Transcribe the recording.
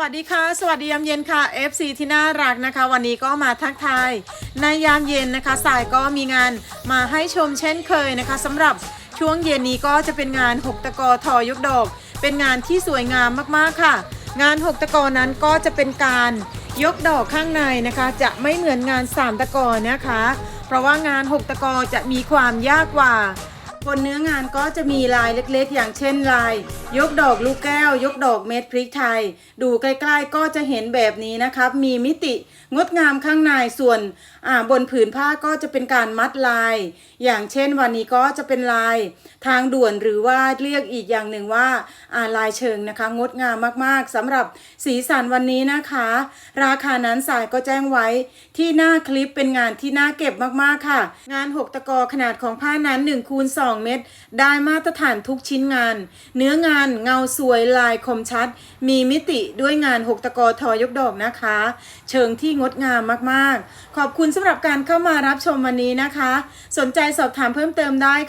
วัสดีค่ะ สวัสดียามเย็นค่ะ FC ที่น่ารักนะคะ วันนี้ก็มาทักทายในยามเย็นนะคะสายก็มีงานมาให้ชมเช่นเคยนะคะสำหรับช่วงเย็นนี้ก็จะเป็นงานหกตะกอทอยกดอก เป็นงานที่สวยงามมากๆค่ะ งานหกตะกอนั้นก็จะเป็นการยกดอกข้างในนะคะ จะไม่เหมือนงานสามตะกอนะคะ เพราะว่างานหกตะกอจะมีความยากกว่า บนเนื้องานก็จะมีลายเล็กๆ อย่างเช่นลาย ยกดอกลูกแก้ว ยกดอกเม็ดพริกไทย ดูใกล้ๆก็จะเห็นแบบนี้นะครับ มีมิติงดงามข้างในส่วนบนผืนผ้าก็จะเป็นการมัดลาย อย่างเช่นวันนี้ก็จะเป็นลาย ทางด่วนหรือว่าเรียกอีกอย่างหนึ่งว่าาลายเชิงนะคะ งดงามมากๆสำหรับสีสันวันนี้นะคะ ราคานั้นสายก็แจ้งไว้ที่หน้าคลิปเป็นงานที่น่าเก็บมากๆค่ะ งาน 6 ตะกอขนาดของผ้านั้น1คูณ2เม็ดได้มาตรฐานทุกชิ้นงาน เนื้องานเงาสวยลายคมชัด มีมิติด้วยงาน6ตะกอทอยกดอกนะคะ เชิงที่งดงามมากๆ ขอบคุณสำหรับการเข้ามารับชมวันนี้นะคะ สนใจสอบถามเพิ่มเติมได้